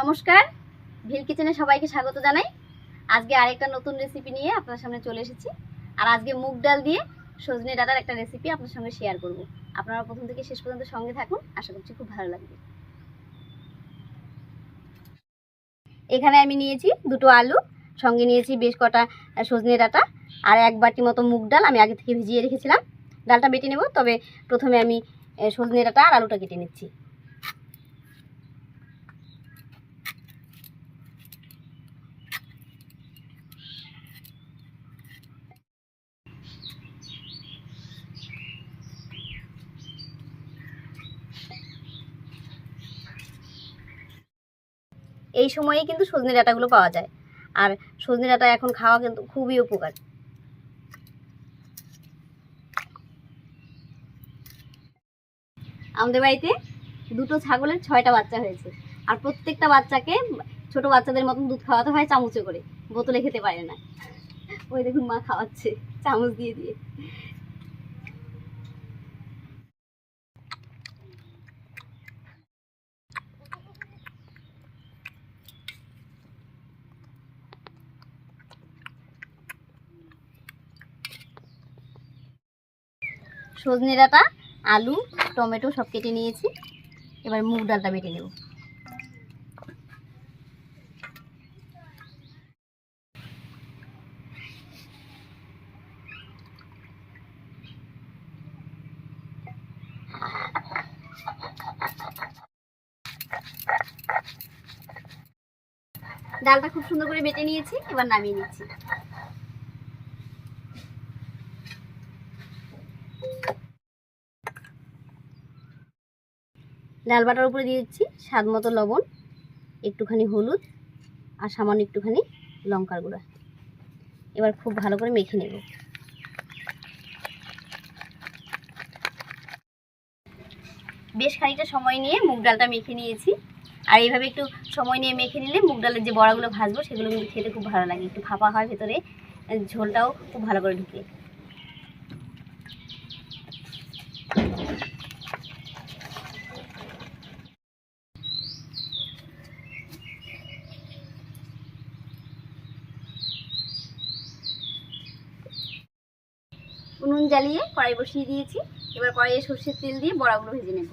নমস্কার। ভিল কিচেনে সবাইকে স্বাগত জানাই। আজকে আরেকটা নতুন রেসিপি নিয়ে আপনার সামনে চলে এসেছি। আর আজকে মুগ ডাল দিয়ে সজনে ডাটার একটা রেসিপি আপনার সঙ্গে শেয়ার করব। আপনারা প্রথম থেকে শেষ পর্যন্ত সঙ্গে থাকুন, আশা করছি খুব ভালো লাগবে। এখানে আমি নিয়েছি দুটো আলু, সঙ্গে নিয়েছি বেশ কটা সজনে ডাটা আর এক বাটি মতো মুগ ডাল আমি আগে থেকে ভিজিয়ে রেখেছিলাম। ডালটা বেটে নেব, তবে প্রথমে আমি সজনে ডাটা আর আলুটা কেটে নিচ্ছি। এই সময়ে কিন্তু সজনে ডাঁটাগুলো পাওয়া যায়। আর সজনে ডাঁটা এখন খাওয়া কিন্তু খুবই উপকার। আমাদের বাড়িতে দুটো ছাগলের ছয়টা বাচ্চা হয়েছে। আর প্রত্যেকটা বাচ্চাকে ছোট বাচ্চাদের মতন দুধ খাওয়াতে হয় চামচে করে। বোতলে খেতে পারে না। ওই দেখুন মা খাওয়াচ্ছে, চামচ দিয়ে দিয়ে। সজনে ডাঁটা, আলু, টমেটো সব কেটে নিয়েছি। এবার মুগ ডালটা বেটে নেব। ডালটা খুব সুন্দর করে বেটে নিয়েছি, এবার নামিয়ে নিচ্ছি। ডাল বাটার উপরে দিয়ে দিচ্ছি স্বাদ মতো লবণ, একটুখানি হলুদ আর সামান্য একটুখানি লঙ্কার গুঁড়া। এবার খুব ভালো করে মেখে নেব। বেশ খানিকটা সময় নিয়ে মুগ ডালটা মেখে নিয়েছি। আর এইভাবে একটু সময় নিয়ে মেখে নিলে মুগ ডালের যে বড়াগুলো ভাজবো সেগুলো কিন্তু খেতে খুব ভালো লাগে। একটু ফাঁপা হয় ভেতরে, ঝোলটাও খুব ভালো করে ঢুকে। জ্বালিয়ে কড়াই বসিয়ে দিয়েছি। এবার কড়াইয়ে সর্ষের তেল দিয়ে বড়াগুলো ভেজে নেব।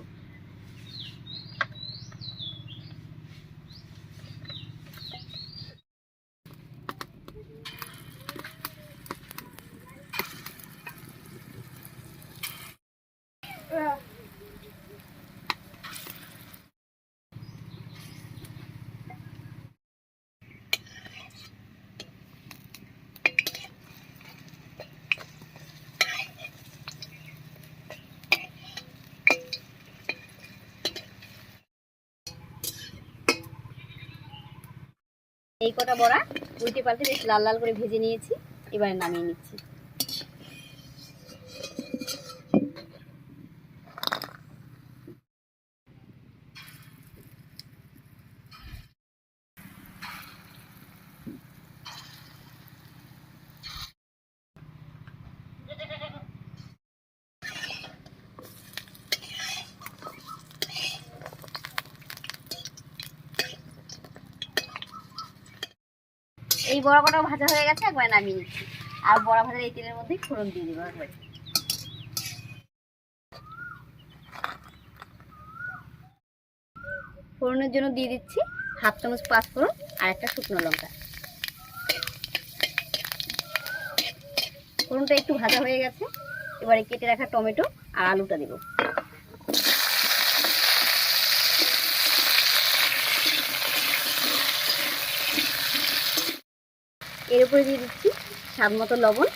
এই কটা বড়া উল্টে পাল্টে বেশ লাল লাল করে ভেজে নিয়েছি এবারে নামিয়ে নিচ্ছি। এই বড়া কটা ভাজা হয়ে গেছে, একবার নামিয়ে নিচ্ছি। আর বড়া ভাজার এই তেলের মধ্যেই ফোড়ন দিয়ে দেবো একবার। ফোড়নের জন্য দিয়ে দিচ্ছি হাফ চামচ পাঁচ ফোড়ন আর একটা শুকনো লঙ্কা। ফোড়নটা একটু ভাজা হয়ে গেছে, এবারে কেটে রাখা টমেটো আর আলুটা দেবো। এর উপরে দিয়ে দিচ্ছি স্বাদ মতো লবণ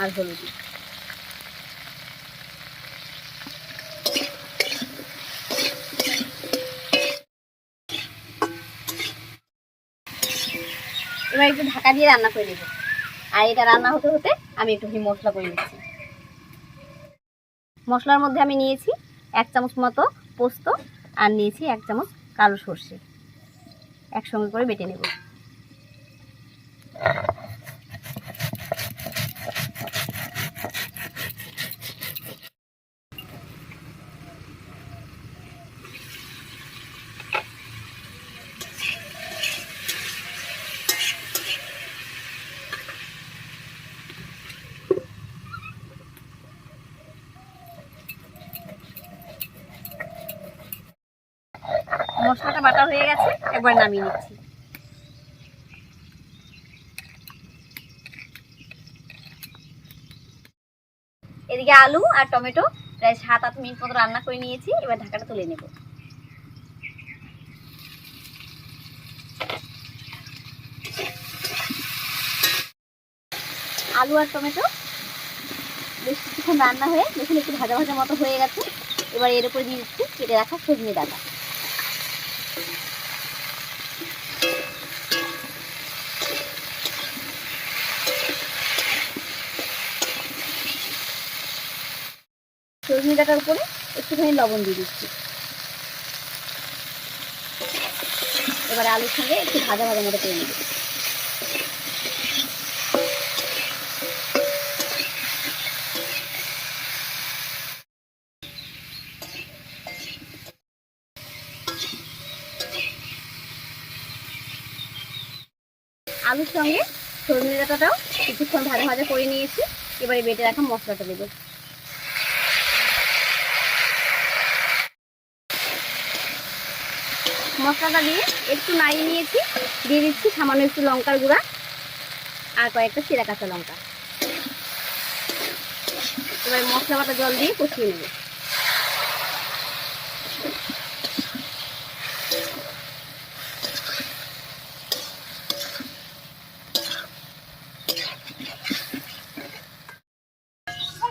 আর হলুদ। এবার একটু ঢাকা দিয়ে রান্না করে নেব। আর এটা রান্না হতে হতে আমি একটু মশলা করে নিচ্ছি। মশলার মধ্যে আমি নিয়েছি এক চামচ মতো পোস্ত আর নিয়েছি এক চামচ কালো সর্ষে। একসঙ্গে করে বেটে নেব মশলাটা বাটা হয়ে গেছে একবার নামিয়ে নিচ্ছি। এদিকে আলু আর টমেটো প্রায় সাত আট মিনিট মতো রান্না করে নিয়েছি, এবার ঢাকাটা তুলে নেব। আলু আর টমেটো বেশ কিছুক্ষণ রান্না হয়ে, দেখুন একটু ভাজা ভাজা মতো হয়ে গেছে। এবার এর উপরে দিয়ে দিচ্ছি কেটে রাখা সজনে ডাটা। সজনে ডাটার উপরে একটুখানি লবণ দিয়ে দিচ্ছি। এবার আলুর সঙ্গে একটু ভাজা ভাজা মতো করে নেব। আলুর সঙ্গে সজনে ডাটাটাও কিছুক্ষণ ভাজা ভাজা করে নিয়েছি। এবারে বেটে রাখা মশলাটা দেবো। মশলাটা দিয়ে একটু নাড়িয়ে নিয়েছি। দিয়ে দিচ্ছি সামান্য একটু লঙ্কার গুঁড়া আর কয়েকটা চিরা কাঁচা লঙ্কা। এবার মশলা বাটা জল দিয়ে কষিয়ে নেব।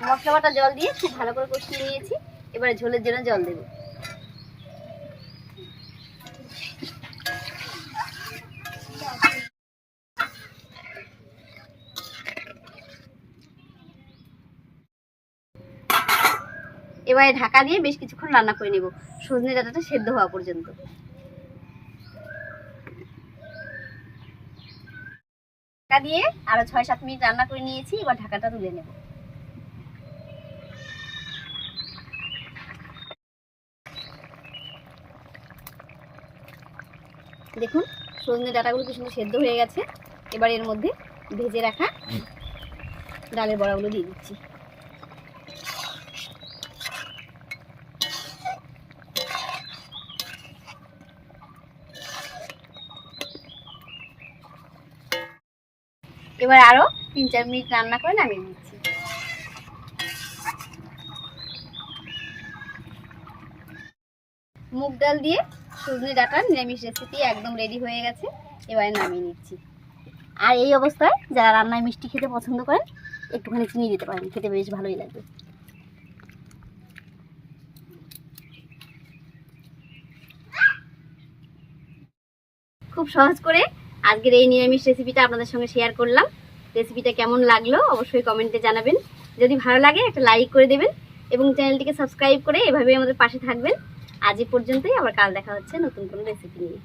মশলা বাটা জল দিয়ে খুব ভালো করে কষিয়ে নিয়েছি। এবারে ঝোলের জন্য জল দেবো। এবারে ঢাকা দিয়ে বেশ কিছুক্ষণ রান্না করে নেব। সজনে ডাঁটাটা সেদ্ধ হওয়া পর্যন্ত। ঢাকা দিয়ে আরও ছয় সাত মিনিট রান্না করে নিয়েছি, এবার ঢাকাটা তুলে নেব। দেখুন, সজনে ডাঁটাগুলো কি সেদ্ধ হয়ে গেছে। এবার এর মধ্যে ভেজে রাখা ডালের বড়াগুলো দিয়ে দিচ্ছি। এবার আরও তিন, চার মিনিট রান্না করে নামিয়ে নিচ্ছি। মুগ ডাল দিয়ে সজনে ডাঁটার নিরামিষ রেসিপি একদম রেডি হয়ে গেছে, এবারে নামিয়ে নিচ্ছি। আর এই অবস্থায় যারা রান্নায় মিষ্টি খেতে পছন্দ করেন, একটুখানি চিনি দিতে পারেন, খেতে বেশ ভালোই লাগবে। খুব সহজ করে আজকের এই নিরামিষ রেসিপিটা আপনাদের সঙ্গে শেয়ার করলাম। রেসিপিটা কেমন লাগল অবশ্যই কমেন্টে জানাবেন। যদি ভালো লাগে, একটা লাইক করে দেবেন এবং চ্যানেলটিকে সাবস্ক্রাইব করে এভাবেই আমাদের পাশে থাকবেন। আজ পর্যন্তই, আবার কাল দেখা হচ্ছে নতুন কোনো রেসিপি নিয়ে।